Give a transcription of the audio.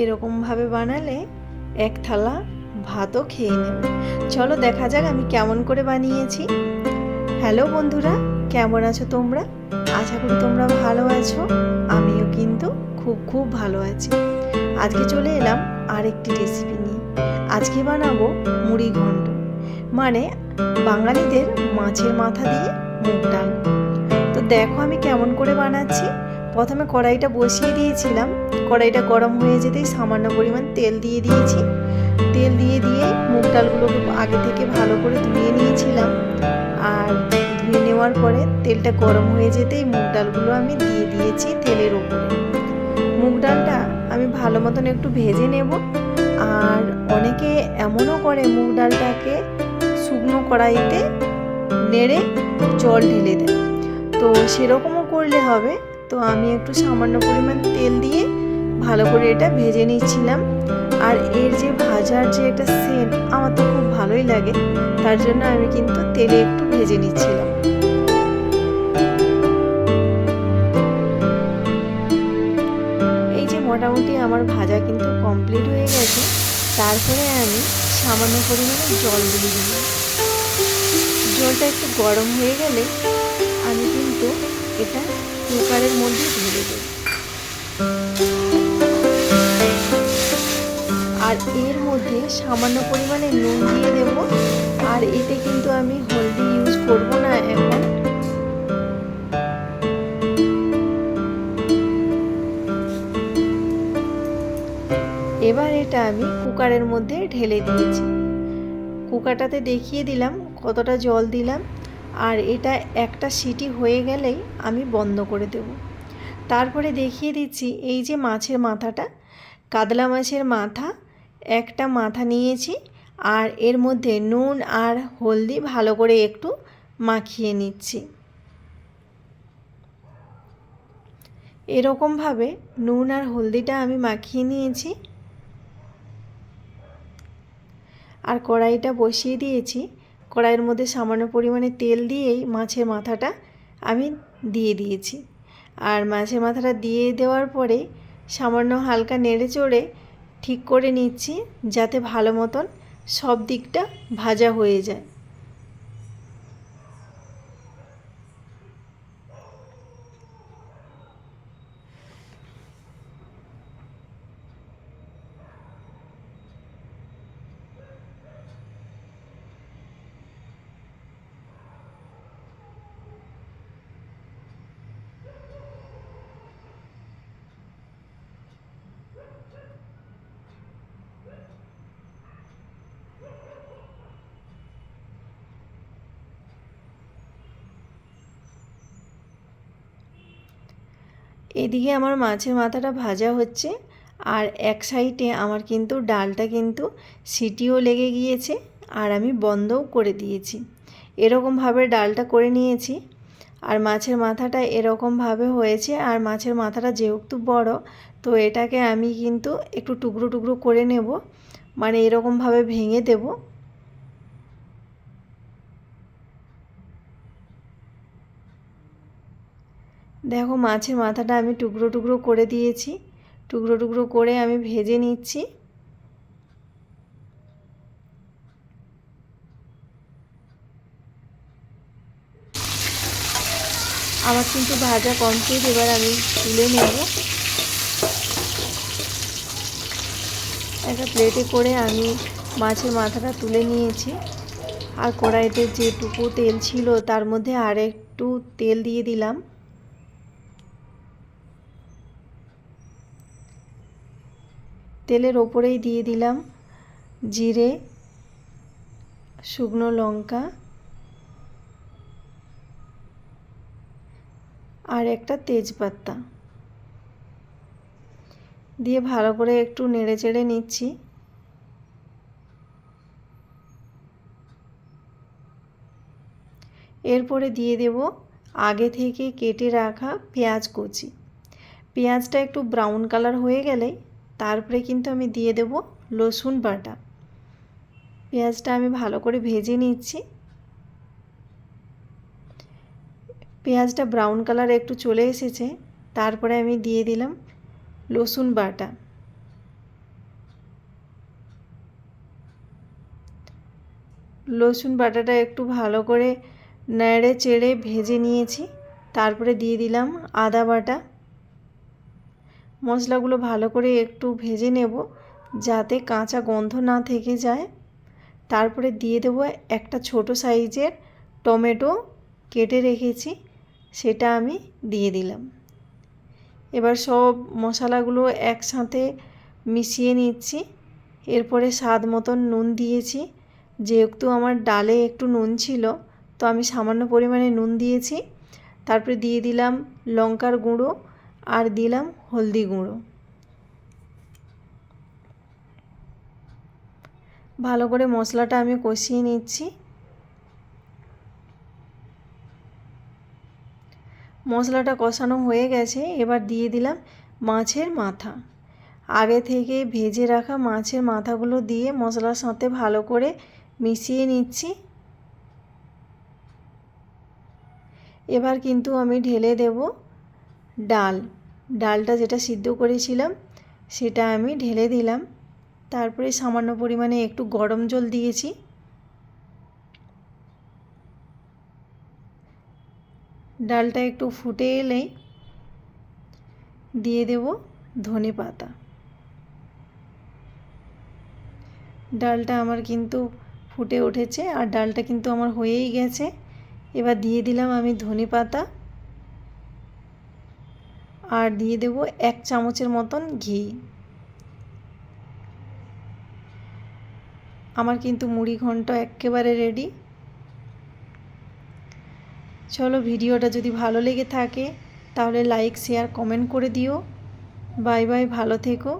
এরকমভাবে বানালে এক থালা ভাতও খেয়ে নেবে। চলো দেখা যাক আমি কেমন করে বানিয়েছি। হ্যালো বন্ধুরা, কেমন আছো তোমরা? আশা করি তোমরা ভালো আছো, আমিও কিন্তু খুব খুব ভালো আছি। আজকে চলে এলাম আরেকটি রেসিপি নিয়ে। আজকে বানাবো মুড়ি ঘন্ট। মানে বাঙালিদের মাছের মাথা দিয়ে মুগ ডাল। তো দেখো আমি কেমন করে বানাচ্ছি। প্রথমে কড়াইটা বসিয়ে দিয়েছিলাম। কড়াইটা গরম হয়ে যেতেই সামান্য পরিমাণ তেল দিয়ে দিয়েছি। তেল দিয়ে দিয়ে মুগ ডালগুলোকে আগে থেকে ভালো করে ধুয়ে নিয়েছিলাম। আর ধুয়ে নেওয়ার পরে তেলটা গরম হয়ে যেতেই মুগ ডালগুলো আমি দিয়ে দিয়েছি তেলের উপরে। মুগ ডালটা আমি ভালো মতন একটু ভেজে নেব। আর অনেকে এমনও করে মুগ ডালটাকে শুকনো কড়াইতে নেড়ে জল ঢেলে দেয়। তো সেরকমও করলে হবে। তো আমি একটু সামান্য পরিমাণ তেল দিয়ে ভালো করে এটা ভেজে নিচ্ছিলাম। আর এর যে ভাজার যে একটা সেন্ট আমার তো খুব ভালোই লাগে, তার জন্য আমি কিন্তু তেলে একটু ভেজে নিচ্ছিলাম। এই যে মোটামুটি আমার ভাজা কিন্তু কমপ্লিট হয়ে গেছে, তারপরে আমি সামান্য পরিমাণে জল দিয়ে দিলাম। জলটা একটু গরম হয়ে গেলে আমি কিন্তু এটা কুকারের মধ্যে ঢেলে দেব। আর এর মধ্যে সামান্য পরিমাণে নুন দিয়ে দেব। আর এতে কিন্তু আমি হলদি ইউজ করব না এখন। এবার এটা আমি কুকারের মধ্যে ঢেলে দিয়েছি। কুকারটাতে দেখিয়ে দিলাম কতটা জল দিলাম। আর এটা একটা সিটি হয়ে গেলেই আমি বন্ধ করে দেব। তারপরে দেখিয়ে দিচ্ছি এই যে মাছের মাথাটা। কাতলা মাছের মাথা, একটা মাথা নিয়েছি আর এর মধ্যে নুন আর হলদি ভালো করে একটু মাখিয়ে নিচ্ছি। এরকমভাবে নুন আর হলদিটা আমি মাখিয়ে নিয়েছি। আর কড়াইটা বসিয়ে দিয়েছি। কড়াইয়ের মধ্যে সামান্য পরিমাণে তেল দিয়েই মাছের মাথাটা আমি দিয়ে দিয়েছি। আর মাছের মাথাটা দিয়ে দেওয়ার পরে সামান্য হালকা নেড়ে চড়ে ঠিক করে নিচ্ছি যাতে ভালো মতন সব দিকটা ভাজা হয়ে যায়। এদিকে আমার মাছের মাথাটা ভাজা হচ্ছে আর এক সাইডে আমার কিন্তু ডালটা কিন্তু সিটিও লেগে গিয়েছে আর আমি বন্ধও করে দিয়েছি। এরকমভাবে ডালটা করে নিয়েছি আর মাছের মাথাটা এরকমভাবে হয়েছে আর মাছের মাথাটা যেহেতু বড়, তো এটাকে আমি কিন্তু একটু টুকরো টুকরো করে নেব। মানে এরকমভাবে ভেঙে দেবো। দেখো মাছের মাথাটা আমি টুকরো টুকরো করে দিয়েছি। টুকরো টুকরো করে আমি ভেজে নিচ্ছি। আমার কিন্তু ভাজা কমপ্লিট এবার আমি তুলে নেব। একটা প্লেটে করে আমি মাছের মাথাটা তুলে নিয়েছি। আর কড়াইতে যেটুকু তেল ছিল, তার মধ্যে আর একটু তেল দিয়ে দিলাম। তেলের ওপরেই দিয়ে দিলাম জিরে, শুকনো লঙ্কা আর একটা তেজপাতা। দিয়ে ভালো করে একটু নেড়ে চেড়ে নিচ্ছি। এরপরে দিয়ে দেব আগে থেকে কেটে রাখা পেঁয়াজ কুচি। পেঁয়াজটা একটু ব্রাউন কালার হয়ে গেলে তারপরে কিন্তু আমি দিয়ে দেব রসুন বাটা। পেঁয়াজটা আমি ভালো করে ভেজে নিচ্ছি। পেঁয়াজটা ব্রাউন কালার একটু চলে এসেছে, তারপরে আমি দিয়ে দিলাম রসুন বাটা। রসুন বাটাটা একটু ভালো করে নেড়ে চেড়ে ভেজে নিয়েছি, তারপরে দিয়ে দিলাম আদা বাটা। মশলাগুলো ভালো করে একটু ভেজে নেব যাতে কাঁচা গন্ধ না থেকে যায়। তারপরে দিয়ে দেবো একটা ছোট সাইজের টমেটো কেটে রেখেছি, সেটা আমি দিয়ে দিলাম। এবার সব মশলাগুলো একসাথে মিশিয়ে নিচ্ছি। এরপরে স্বাদ মতন নুন দিয়েছি। যেহেতু আমার ডালে একটু নুন ছিল, তো আমি সামান্য পরিমাণে নুন দিয়েছি। তারপরে দিয়ে দিলাম লঙ্কার গুঁড়ো আর দিলাম হলদি গুঁড়ো। ভালো করে মশলাটা আমি কষিয়ে নিচ্ছি। মশলাটা কষানো হয়ে গেছে, এবার দিয়ে দিলাম মাছের মাথা। আগে থেকে ভেজে রাখা মাছের মাথাগুলো দিয়ে মশলার সাথে ভালো করে মিশিয়ে নিচ্ছি। এবার কিন্তু আমি ঢেলে দেব ডাল। ডালটা যেটা সিদ্ধ করেছিলাম, সেটা আমি ঢেলে দিলাম। তারপরে সামান্য পরিমাণে একটু গরম জল দিয়েছি। ডালটা একটু ফুটে এলেই দিয়ে দেব ধনে পাতা। ডালটা আমার কিন্তু ফুটে উঠেছে আর ডালটা কিন্তু আমার হয়েই গেছে। এবার দিয়ে দিলাম আমি ধনে পাতা। আর দিয়ে দেব এক চামচের মতন ঘি। আমার কিন্তু মুড়ি ঘন্ট একেবারে রেডি চলো ভিডিওটা যদি ভালো লেগে থাকে, তাহলে লাইক শেয়ার কমেন্ট করে দিও। বাই বাই, ভালো থেকো।